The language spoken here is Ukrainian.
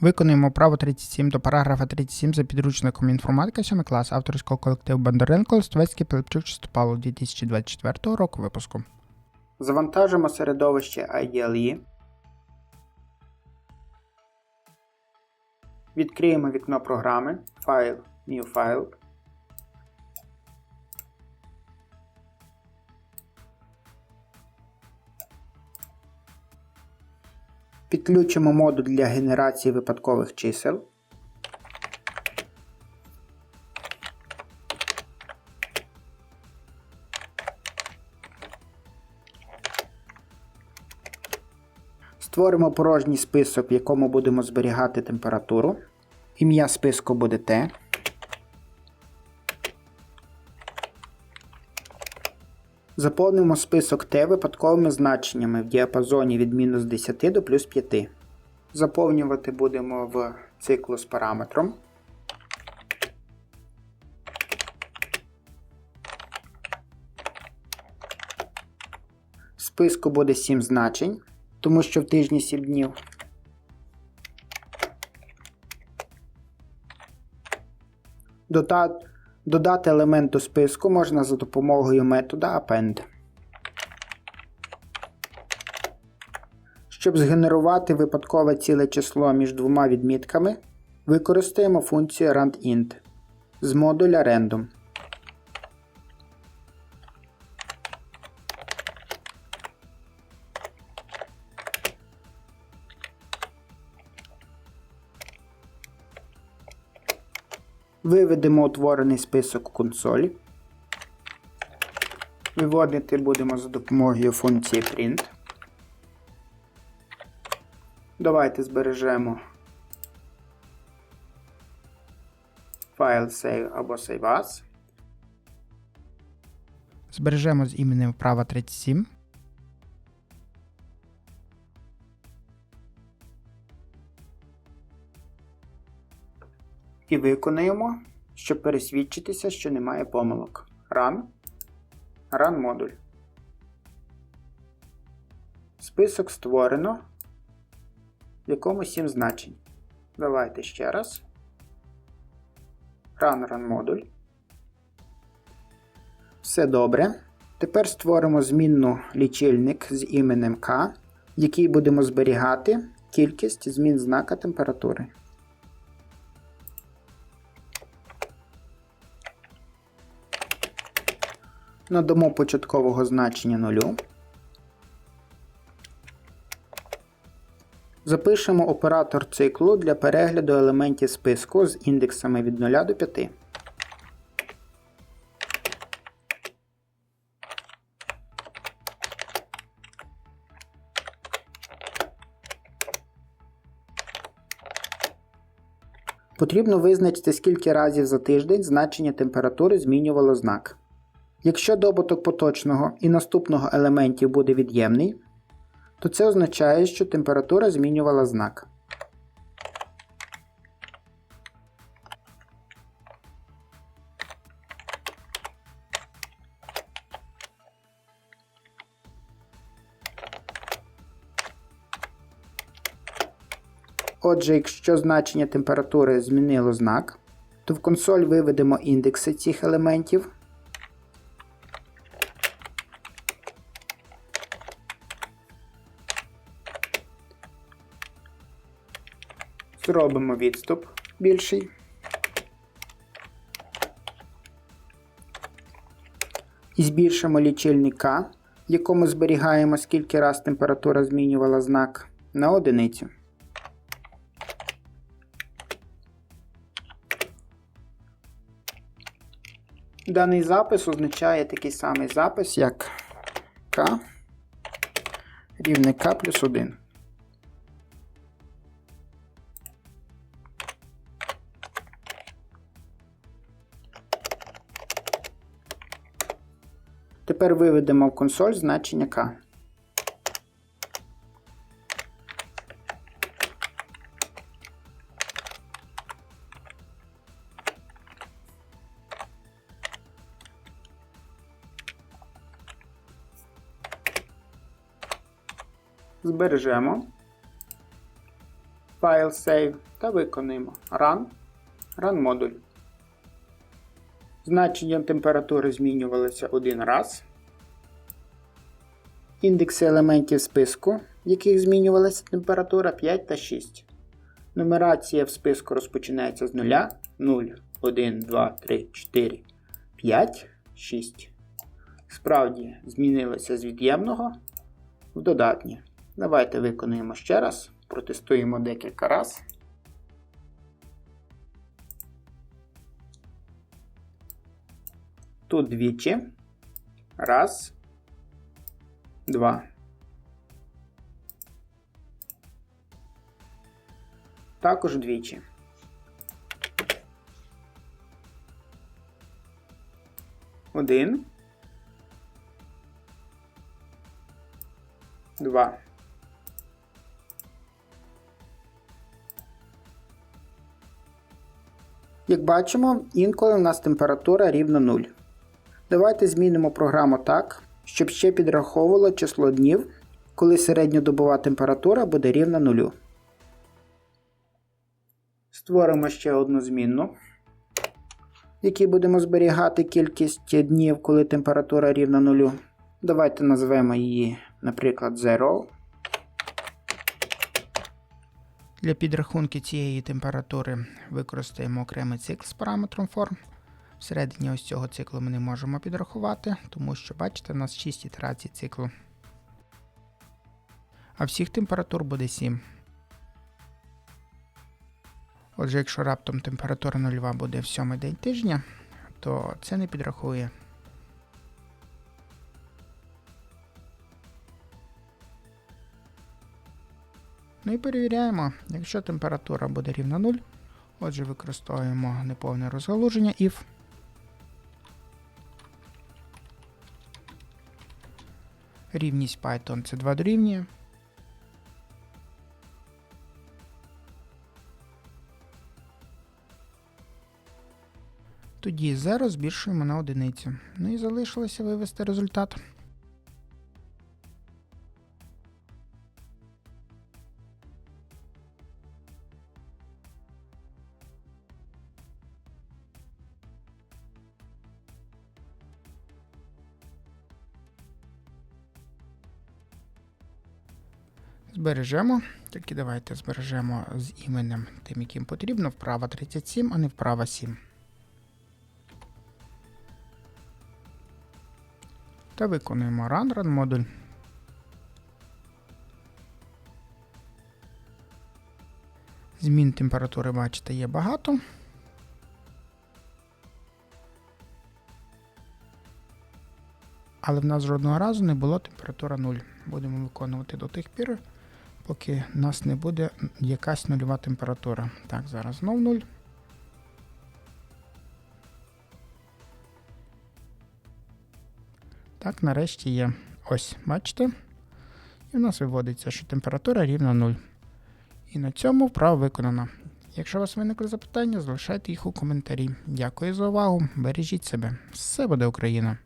Виконуємо право 37 до параграфа 37 за підручником інформатика 7 клас авторського колективу Бондаренко Листовецький Пилипчук Чистопавло 2024 року випуску. Завантажимо середовище IDLE. Відкриємо вікно програми Файл, New File. Підключимо модуль для генерації випадкових чисел. Створимо порожній список, в якому будемо зберігати температуру. Ім'я списку буде Т. Заповнимо список Т випадковими значеннями в діапазоні від мінус 10 до плюс 5. Заповнювати будемо в циклу з параметром. Списку буде 7 значень, тому що в тижні 7 днів. Дота- Додати елемент до списку можна за допомогою метода append. Щоб згенерувати випадкове ціле число між двома відмітками, використаємо функцію randint з модуля random. Виведемо утворений список у консолі. Виводити будемо за допомогою функції print. Давайте збережемо файл save або save as. Збережемо з іменем вправа 37. І виконуємо, щоб пересвідчитися, що немає помилок. Run. Run модуль. Список створено, в якому 7 значень. Давайте ще раз. Run Run модуль. Все добре. Тепер створимо змінну лічильник з іменем K, в якій будемо зберігати кількість змін знака температури. Надамо початкового значення 0. Запишемо оператор циклу для перегляду елементів списку з індексами від 0 до 5. Потрібно визначити, скільки разів за тиждень значення температури змінювало знак. Якщо добуток поточного і наступного елементів буде від'ємний, то це означає, що температура змінювала знак. Отже, якщо значення температури змінило знак, то в консоль виведемо індекси цих елементів. Зробимо відступ більший. І збільшимо лічильник К, в якому зберігаємо, скільки раз температура змінювала знак, на одиницю. Даний запис означає такий самий запис, як К рівне К плюс 1. Тепер виведемо в консоль значення К. Збережемо. File Save та виконуємо Run, Run модуль. Значення температури змінювалися один раз. Індекси елементів списку, в яких змінювалася температура 5 та 6. Нумерація в списку розпочинається з 0, 0, 1, 2, 3, 4, 5, 6. Справді змінилося з від'ємного в додатнє. Давайте виконуємо ще раз, протестуємо декілька разів. Тут двічі. Раз. Два. Також двічі. Один. Два. Як бачимо, інколи у нас температура рівна 0. Давайте змінимо програму так, щоб ще підраховувало число днів, коли середньодобова температура буде рівна 0. Створимо ще одну змінну, в якій будемо зберігати кількість днів, коли температура рівна 0. Давайте назвемо її, наприклад, 0. Для підрахунку цієї температури використаємо окремий цикл з параметром форм. Всередині ось цього циклу ми не можемо підрахувати, тому що, бачите, у нас 6 ітерацій циклу. А всіх температур буде 7. Отже, якщо раптом температура нульова буде в сьомий день тижня, то це не підрахує. Ну і перевіряємо, якщо температура буде рівна 0, отже використовуємо неповне розгалуження if. Рівність Python це 2 дорівнює. Тоді 0 збільшуємо на одиницю. Ну і залишилося вивести результат. Збережемо. Тільки давайте збережемо з іменем тим, яким потрібно. Вправа 37, а не вправа 7. Та виконуємо run run модуль. Змін температури, бачите, є багато. Але в нас жодного разу не було температура 0. Будемо виконувати до тих пір, поки в нас не буде якась нульова температура. Так, зараз знов 0. Так, нарешті є. Ось, бачите? І в нас виводиться, що температура рівна 0. І на цьому вправа виконана. Якщо у вас виникли запитання, залишайте їх у коментарі. Дякую за увагу. Бережіть себе. Все буде Україна!